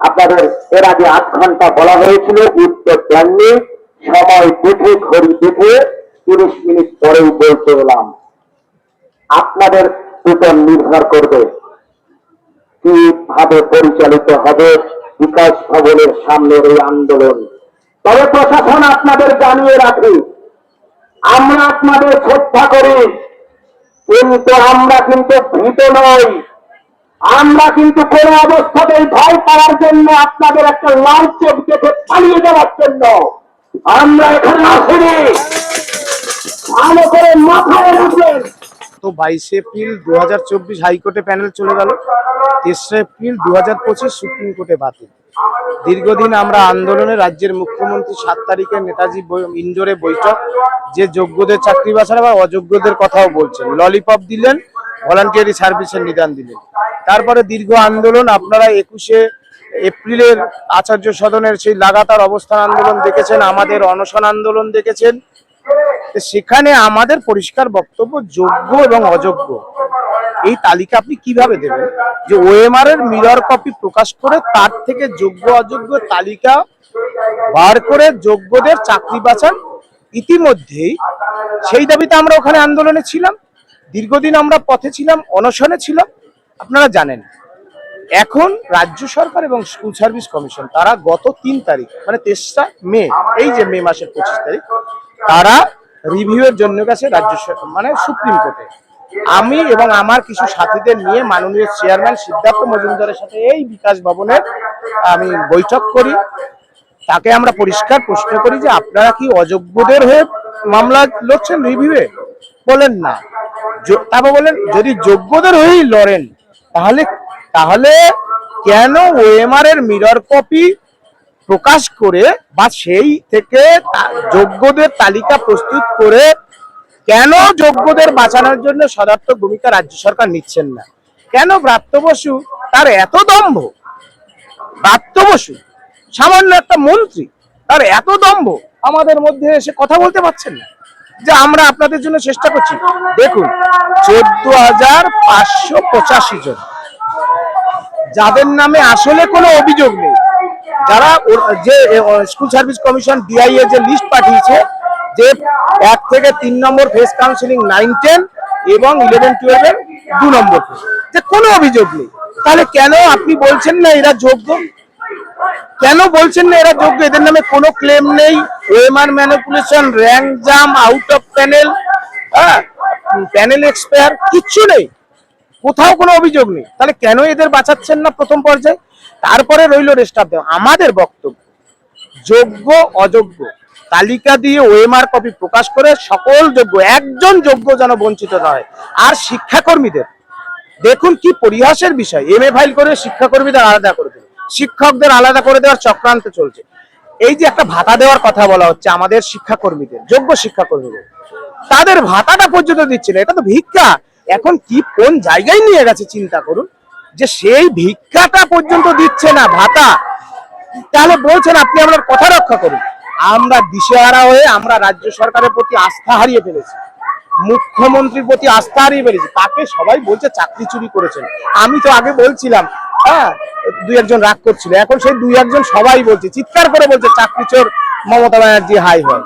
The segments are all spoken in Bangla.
আপনাদের এর আগে আট ঘণ্টা বলা হয়েছিল, উত্তর দেননি। সময় দেখে, ঘড়ি দেখে তিরিশ মিনিট পরেই বলতে এলাম আপনাদের উপর নির্ভর করবে। কীভাবে পরিচালিত হবে বিকাশ ভবনের সামনের এই আন্দোলন? তবে প্রশাসন আপনাদের জানিয়ে রাখি, আমরা আপনাদের শ্রদ্ধা করি, কিন্তু আমরা কিন্তু ভীত নই। আমরা কিন্তু কোন অবস্থাতেই ভয় পাওয়ার জন্য আপনাদের একটা লাল চোখ দেখে পালিয়ে যাওয়ার জন্য। আমরা এখানে আসিনি। ভালো করে মাথায় রাখবেন। তো বাইশে এপ্রিল দু হাজার চব্বিশ হাইকোর্টে প্যানেল চলে গেল। তেসরা এপ্রিল দু হাজার পঁচিশ সুপ্রিম কোর্টে বাতিল। দীর্ঘদিন আমরা আন্দোলনে রাজ্যের মুখ্যমন্ত্রী সাত তারিখে নেতাজি ইন্ডোরে বৈঠক। যে যোগ্যদের চাকরি বাছার বা অযোগ্যদের কথাও বলছেন। ললিপপ দিলেন ভলান্টিয়ারি সার্ভিসের নিদান দিলেন। তারপরে দীর্ঘ আন্দোলন, আপনারা একুশে এপ্রিলের আচার্য সদনের সেই লাগাতার অবস্থান আন্দোলন দেখেছেন, আমাদের অনশন আন্দোলন দেখেছেন। সেখানে আমাদের পরিষ্কার বক্তব্য যোগ্য এবং অযোগ্য। এই তালিকা আপনি কীভাবে দেবেন? যে ওএমআর এর মিরর কপি প্রকাশ করে তার থেকে যোগ্য, অযোগ্য তালিকা বার করে যোগ্যদের চাকরি বাঁচান ইতিমধ্যেই। সেই দাবিতে আমরা ওখানে আন্দোলনে ছিলাম। দীর্ঘদিন আমরা পথে ছিলাম, অনশনে ছিলাম, আপনারা জানেন। এখন রাজ্য সরকার এবং স্কুল সার্ভিস কমিশন, তারা গত তিন তারিখ মানে তেসরা মে, এই যে মে মাসের পঁচিশ তারিখ, তারা রিভিউয়ের জন্য গেছে রাজ্য মানে সুপ্রিম কোর্টে। আমি এবং আমার কিছু সাথীদের নিয়ে মাননীয় চেয়ারম্যান সিদ্ধার্থ মজুমদারের সাথে এই বিকাশ ভবনের, আমি বৈঠক করি। তাকে আমরা পরিষ্কার প্রশ্ন করি যে, আপনারা কি অযোগ্যদের হয়ে মামলা লড়ছেন রিভিউয়ে বলেন না। তারপর বলেন, যদি যোগ্যদের হয়েই লড়েন, তাহলে তাহলে কেন ওএমআর এর মিরর কপি প্রকাশ করে বা সেই থেকে যোগ্যদের তালিকা প্রস্তুত করে কেন যোগ্যদের বাঁচানোর জন্য সদার্থক ভূমিকা রাজ্য সরকার নিচ্ছেন না? কেন ব্রাত্য বসু তার এত দম্ভ? ব্রাত্য বসু, সামান্য একটা মন্ত্রী, তার এত দম্ভ আমাদের মধ্যে এসে কথা বলতে পারছেন না। যে আমরা আপনাদের জন্য চেষ্টা করছি। দেখুন, চোদ্দ হাজার পাঁচশো পঁচাশি জন। যাদের নামে আসলে কোনো অভিযোগ নেই। যারা যে স্কুল সার্ভিস কমিশন ডিআই যে লিস্ট পাঠিয়েছে, যে এক থেকে তিন নম্বর ফেস কাউন্সিলিং নাইন টেন এবং ইলেভেন টুয়েলভ এর দু নম্বর। যে কোনো অভিযোগ নেই। তাহলে কেন আপনি বলছেন না এরা যোগ্য? কেন বলছেন না এরা যোগ্য? এদের নামে কোনো ক্লেম নেই। ওয়েমার manipulation rank jump out of panel হ্যাঁ? প্যানেল এক্সপায়ার কিচ্ছু নেই। কোথাও কোনো অভিযোগ নেই। তাহলে কেন এদের বাঁচাচ্ছেন না প্রথম পর্যায়ে? তারপরে রইল রেস্ট অফ আমাদের বক্তব্য, যোগ্য, অযোগ্য, তালিকা দিয়ে ওএমআর কপি প্রকাশ করে সকল যোগ্য, একজন যোগ্য যেন বঞ্চিত হয়। আর শিক্ষাকর্মীদের, দেখুন কি পরিহাসের বিষয়। এম এ ফাইল করে শিক্ষাকর্মীদের আলাদা করে দেবে শিক্ষকদের আলাদা করে দেওয়ার চক্রান্ত চলছে। এই যে একটা ভাতা দেওয়ার কথা বলা হচ্ছে আমাদের শিক্ষাকর্মীদের, যোগ্য শিক্ষাকর্মীদের, তাদের ভাতাটা পর্যন্ত দিচ্ছে না, এটা তো ভিক্ষা। এখন কি, কোন জায়গায় নিয়ে গেছে চিন্তা করুন? যে সেই ভিক্ষাটা পর্যন্ত দিচ্ছে না ভাতা। তাহলে বলছেন আপনি আপনার কথা রক্ষা করুন। আমরা দিশেহারা হয়ে আমরা রাজ্য সরকারের প্রতি আস্থা হারিয়ে ফেলেছি। মুখ্যমন্ত্রীর প্রতি আস্থা হারিয়ে ফেলেছি। তাকে সবাই বলছে চাকরি চুরি করেছেন। আমি তো আগে বলছিলাম হ্যাঁ দুই একজন রাগ করছিল। এখন সেই দুই একজন সবাই বলছে, চিৎকার করে বলছে চাকরি চোর মমতা ব্যানার্জি হাই হয়।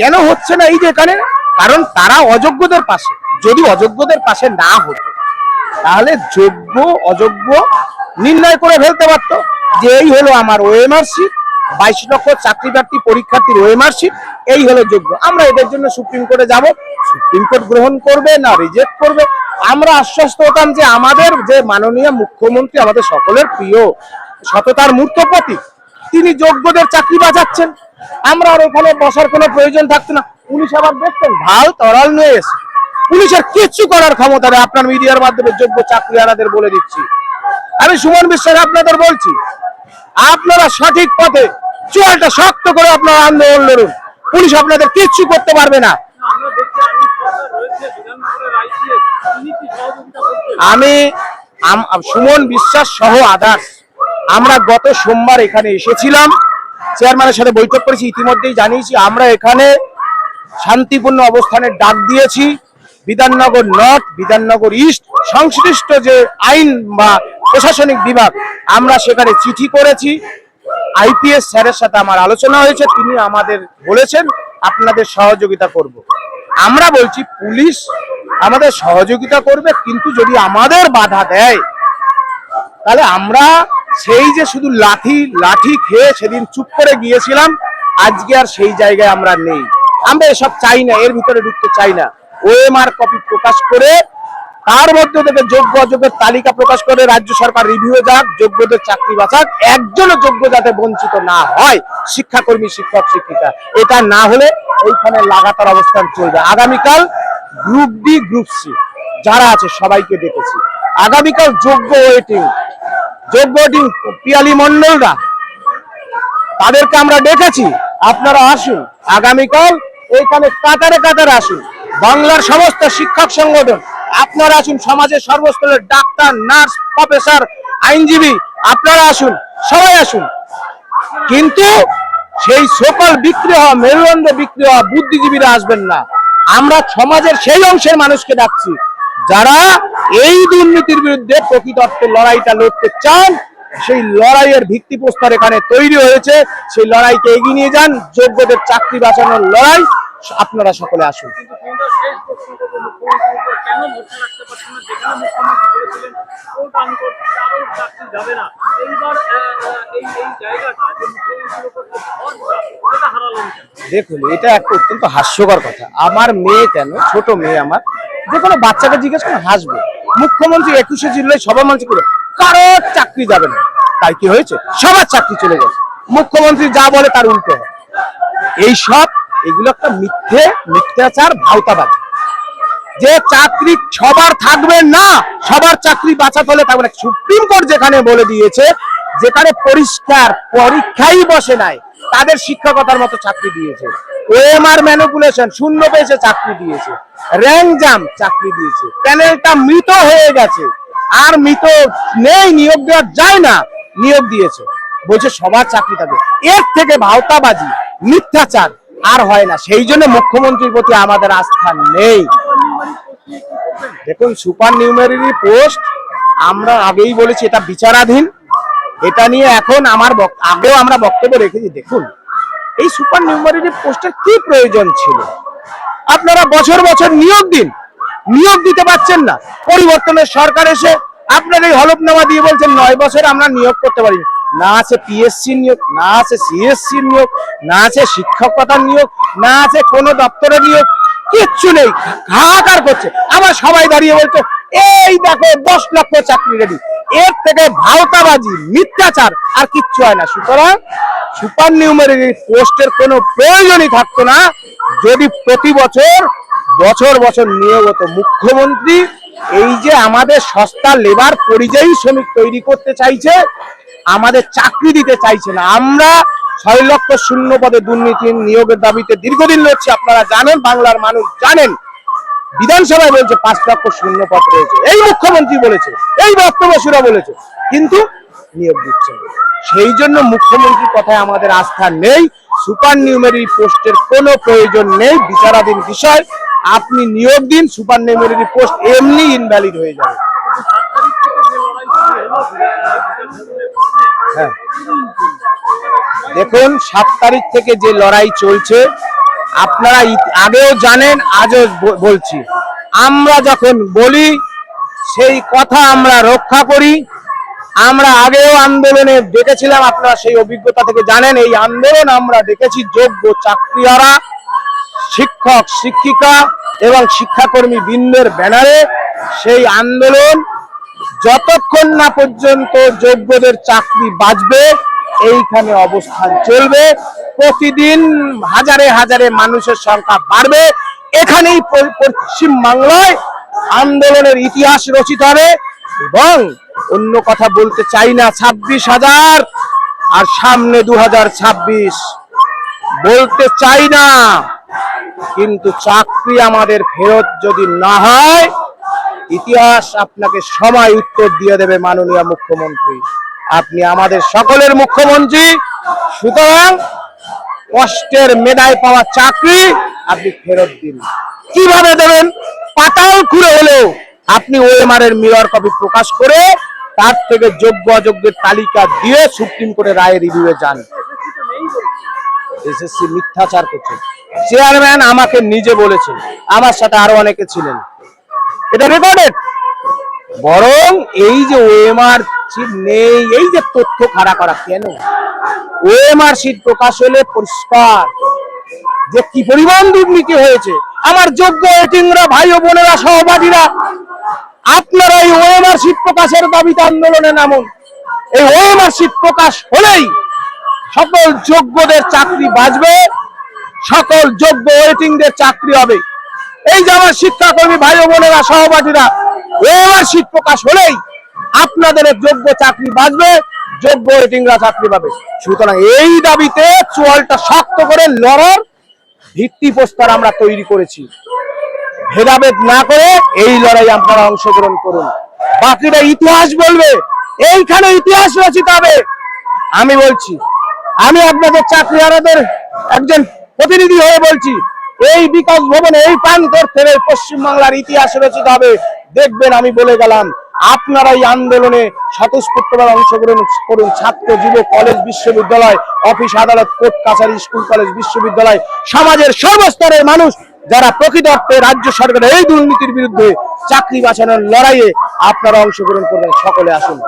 কেন হচ্ছে না এই যে এখানে? কারণ তারা অযোগ্যদের পাশে। যদি অযোগ্যদের পাশে না হতো, তাহলে যোগ্য, অযোগ্য নির্ণয় করে ফেলতে পারতো। যে এই হলো আমার ওএমআর সিট বাইশ লক্ষ চাকরি প্রার্থী পরীক্ষার্থীর ওএমআর এই হলো যোগ্য। আমরা এদের জন্য সুপ্রিম কোর্টে যাব, সুপ্রিম কোর্ট গ্রহণ করবে না রিজেক্ট করবে। আমরা আশ্বস্ত হতাম যে আমাদের যে মাননীয় মুখ্যমন্ত্রী, আমাদের সকলের প্রিয় সততার মূর্ত প্রতীক তিনি যোগ্যদের চাকরি বাঁচাচ্ছেন। আমরা আর ওখানে বসার কোনো প্রয়োজন থাকতো না। পুলিশ আবার দেখতেন ভালো তরাল নিয়ে এসে। পুলিশের কিচ্ছু করার ক্ষমতা নেই। আপনার মিডিয়ার মাধ্যমে যোগ্য চাকরি আনাদের বলে দিচ্ছি। আমি সুমন বিশ্বাস আপনাদের বলছি, আপনারা সঠিক পথে চুয়ালটা শক্ত করে আপনারা আন্দোলন লড়ুন। পুলিশ আপনাদের কিচ্ছু করতে পারবে না। আমি সুমন বিশ্বাস সহ আদার্স আমরা গত সোমবার এখানে এসেছিলাম। চেয়ারম্যানের সাথে বৈঠক করেছি, ইতিমধ্যেই জানিয়েছি, আমরা এখানে শান্তিপূর্ণ অবস্থানের ডাক দিয়েছি। বিধাননগর নর্থ বিধাননগর ইস্ট সংশ্লিষ্ট যে আইন বা প্রশাসনিক বিভাগ, আমরা সেখানে চিঠি করেছি। আইপিএস স্যারের সাথে আমার আলোচনা হয়েছে, তিনি আমাদের বলেছেন, আপনাদের সহযোগিতা করব। আমরা বলছি, পুলিশ আমাদের সহযোগিতা করবে, কিন্তু যদি আমাদের বাধা দেয়, তাহলে আমরা সেই যে শুধু লাঠি লাঠি খেয়ে সেদিন চুপ করে গিয়েছিলাম, আজকে আর সেই জায়গায় আমরা নেই। আমরা এসব চাই না, এর ভিতরে ঢুকতে চাই না। ওএমআর কপি প্রকাশ করে তার মধ্যে থেকে যোগ্য অযোগ্যের তালিকা প্রকাশ করে রাজ্য সরকার রিভিউ যাক, যোগ্যদের চাকরি বাঁচাক একজনও যোগ্য যাতে বঞ্চিত না হয়, শিক্ষাকর্মী, শিক্ষক, শিক্ষিকা। এটা না হলে এইখানে লাগাতার অবস্থান চলবে। আগামীকাল গ্রুপ ডি গ্রুপ সি যারা আছে সবাইকে ডেকেছি আগামীকাল যোগ্য ওয়েটিং যোগ্য ওয়েটিং পিয়ালি মন্ডলরা তাদেরকে আমরা ডেকেছি আপনারা আসুন, আগামীকাল এইখানে কাতারে কাতারে আসুন। বাংলার সমস্ত শিক্ষক সংগঠন আপনারা আসুন, সমাজের সর্বস্তরের ডাক্তার, নার্স, প্রফেসর, আইনজীবী, আপনারা আসুন, সবাই আসুন। কিন্তু সেই সকল বিক্রি হওয়া, মেরুদণ্ডে বিক্রি হওয়া বুদ্ধিজীবীরা আসবেন না। আমরা সমাজের সেই অংশের মানুষকে ডাকছি, যারা এই দুর্নীতির বিরুদ্ধে প্রকৃত অর্থে লড়াইটা লড়তে চান। সেই লড়াইয়ের ভিত্তিপ্রস্তর এখানে তৈরি হয়েছে। সেই লড়াইকে এগিয়ে নিয়ে যান। যোগ্যদের চাকরি বাঁচানোর লড়াই। আপনারা সকলে আসুন। দেখুন, এটা একটা অত্যন্ত হাস্যকর কথা। আমার মেয়ে কেন, ছোট মেয়ে আমার, যে কোনো বাচ্চাকে জিজ্ঞেস করে হাসবে। মুখ্যমন্ত্রী একুশে জুলাই সভা মঞ্চে করে কারোর চাকরি যাবে না। তাই কি হয়েছে? সবার চাকরি চলে গেছে। মুখ্যমন্ত্রী যা বলে তার উল্টো হয়। এই সব এগুলো একটা মিথ্যে, মিথ্যাচার, ভাওতাবাজি। যে চাকরি সবার থাকবে না, সবার চাকরি বাঁচাতে হলে থাকবে না। সুপ্রিম কোর্ট যেখানে বলে দিয়েছে, যেখানে পরিষ্কার পরীক্ষাই বসে নাই, তাদের শিক্ষকতার মতো চাকরি দিয়েছে। ওএমআর ম্যানিপুলেশন শূন্য পেয়েছে, চাকরি দিয়েছে। র্যাঙ্ক জাম চাকরি দিয়েছে। প্যানেলটা মৃত হয়ে গেছে। আর মৃত নেই, নিয়োগ দেওয়া যায় না, নিয়োগ দিয়েছে। বলছে সবার চাকরি থাকবে। এর থেকে ভাওতাবাজি, মিথ্যাচার আর হয় না। সেই জন্য মুখ্যমন্ত্রীর প্রতি আমাদের আস্থা নেই। দেখুন, সুপার নিউমেরির পোস্ট, আমরা আগেই বলেছি এটা বিচারাধীন। এটা নিয়ে এখন আমার আগেও আমরা বক্তব্য রেখেছি। দেখুন, এই সুপার নিউমারি পোস্টের কি প্রয়োজন ছিল? আপনারা বছর বছর নিয়োগ দিন। নিয়োগ দিতে পারছেন না। পরিবর্তনের সরকার এসে আপনার এই হলফনামা দিয়ে বলছেন, নয় বছর আমরা নিয়োগ করতে পারি না আছে পিএসসি নিয়োগ, না আছে সিএসসি নিয়োগ, না আছে শিক্ষকতার নিয়োগ, না আছে কোনো দপ্তরের নিয়োগ, কিচ্ছু নেই। হাহাকার করছে। আবার সবাই দাঁড়িয়ে বলছে, এই দেখো, দশ লক্ষ চাকরি রেডি এর থেকে ভাওতাবাজি, মিথ্যাচার আর কিচ্ছু হয় না। সুতরাং সুপার নিউমারি পোস্টের কোনো প্রয়োজনই থাকতো না। যদি প্রতি বছর বছর বছর নিয়োগ হতো মুখ্যমন্ত্রী, এই যে আমাদের সস্তা লেবার পরিযায়ী শ্রমিক তৈরি করতে চাইছে আমাদের চাকরি দিতে চাইছে না। আমরা ছয় লক্ষ শূন্য পদে দুর্নীতি নিয়োগের দাবিতে দীর্ঘদিন লড়ছি। আপনারা জানেন, বাংলার মানুষ জানেন। বিধানসভায় বলছে পাঁচ লক্ষ শূন্য পদ রয়েছে। এই মুখ্যমন্ত্রী বলেছে, এই বক্তব্যসুরা বলেছে, কিন্তু নিয়োগ দিচ্ছে সেই জন্য মুখ্যমন্ত্রীর কথায় আমাদের আস্থা নেই। সুপার নিউমেরি পোস্টের কোনো প্রয়োজন নেই। বিচারাধীন বিষয়, আপনি নিয়োগ দিন সুপার নিউমেরি পোস্ট এমনি ইনভ্যালিড হয়ে যাবে হ্যাঁ দেখুন, সাত তারিখ থেকে যে লড়াই চলছে, আপনারা আগেও জানেন, আজও বলছি। আমরা যখন বলি, সেই কথা আমরা রক্ষা করি। আমরা আগেও আন্দোলনে ডেকেছিলাম আপনারা সেই অভিজ্ঞতা থেকে জানেন, এই আন্দোলন আমরা দেখেছি যোগ্য চাকরিহারা শিক্ষক, শিক্ষিকা এবং শিক্ষাকর্মী বৃন্দের ব্যানারে। সেই আন্দোলন যতক্ষণ না পর্যন্ত যোগ্যদের চাকরি বাঁচবে, এইখানে অবস্থান চলবে। প্রতিদিন হাজারে হাজারে মানুষের সংখ্যা বাড়বে। এখানেই পশ্চিম বাংলায় আন্দোলনের ইতিহাস রচিত হবে এবং অন্য কথা বলতে চাই না, ছাব্বিশ হাজার আর সামনে দু হাজার ছাব্বিশ। বলতে চাই না, কিন্তু চাকরি আমাদের ফেরত যদি না হয় ইতিহাস আপনাকে সময় উত্তর দিয়ে দেবে, মাননীয় মুখ্যমন্ত্রী। আপনি আমাদের সকলের মুখ্যমন্ত্রী। সুতরাং কষ্টের মেধায় পাওয়া চাকরি আপনি ফেরত দিন। কীভাবে দেবেন? পাতাল খুঁড়ে হলেও আপনি ওএমআর এর মেয়র কপি প্রকাশ করে তার থেকে যোগ্য অযোগ্যের তালিকা দিয়ে সুপ্রিম কোর্টে রায় রিভিউয়ে যান। এসএসসি মিথ্যাচার করছে। চেয়ারম্যান আমাকে নিজে বলেছে আমার সাথে আরও অনেকে ছিলেন। এটা রেকর্ডেড বরং এই যে ওএমআর সিট নেই, এই যে তথ্য খাড়া করা, কেন? ওএমআর সিট প্রকাশ হলে পরিষ্কার। যে কি পরিমাণ দুর্নীতি হয়েছে, আমার যোগ্য এটিংরা ভাই ও বোনেরা, সহপাঠীরা, আপনারা এই ওএমআর সিট প্রকাশের দাবিতে আন্দোলনে নামুন। এই ওএমআর সিট প্রকাশ হলেই সকল যোগ্যদের চাকরি বাঁচবে, সকল যোগ্য ওয়েটিংদের চাকরি হবে। এই যে আমার শিক্ষাকর্মী ভাই বোনেরা, সহপাঠীরা ওএমআর সিট প্রকাশ হলেই আপনাদের যোগ্য চাকরি বাঁচবে, যোগ্য ওয়েটিংরা চাকরি পাবে। সুতরাং এই দাবিতে চোয়ালটা শক্ত করে লড়ার ভিত্তি প্রস্তর আমরা তৈরি করেছি। ভেদাভেদ না করে এই লড়াই আপনারা অংশগ্রহণ করুন। বাকিটা ইতিহাস বলবে, এইখানে ইতিহাস রচিত হবে। আমি বলছি, আমি আপনাদের চাকরিহারাদের একজন প্রতিনিধি হয়ে বলছি এই বিকাশ ভবনে এই প্রান্তর থেকে পশ্চিমবাংলার ইতিহাস রচিত হবে। দেখবেন আমি বলে গেলাম আপনারা এই আন্দোলনে স্বতঃস্ফূর্তভাবে অংশগ্রহণ করুন। ছাত্র যুব কলেজ বিশ্ববিদ্যালয়, অফিস আদালত, কোর্ট কাছারি, স্কুল কলেজ, বিশ্ববিদ্যালয়, সমাজের সর্বস্তরের মানুষ যারা প্রকৃত অর্থে রাজ্য সরকারের এই দুর্নীতির বিরুদ্ধে চাকরি বাঁচানোর লড়াইয়ে আপনারা অংশগ্রহণ করবেন। সকলে আসুন।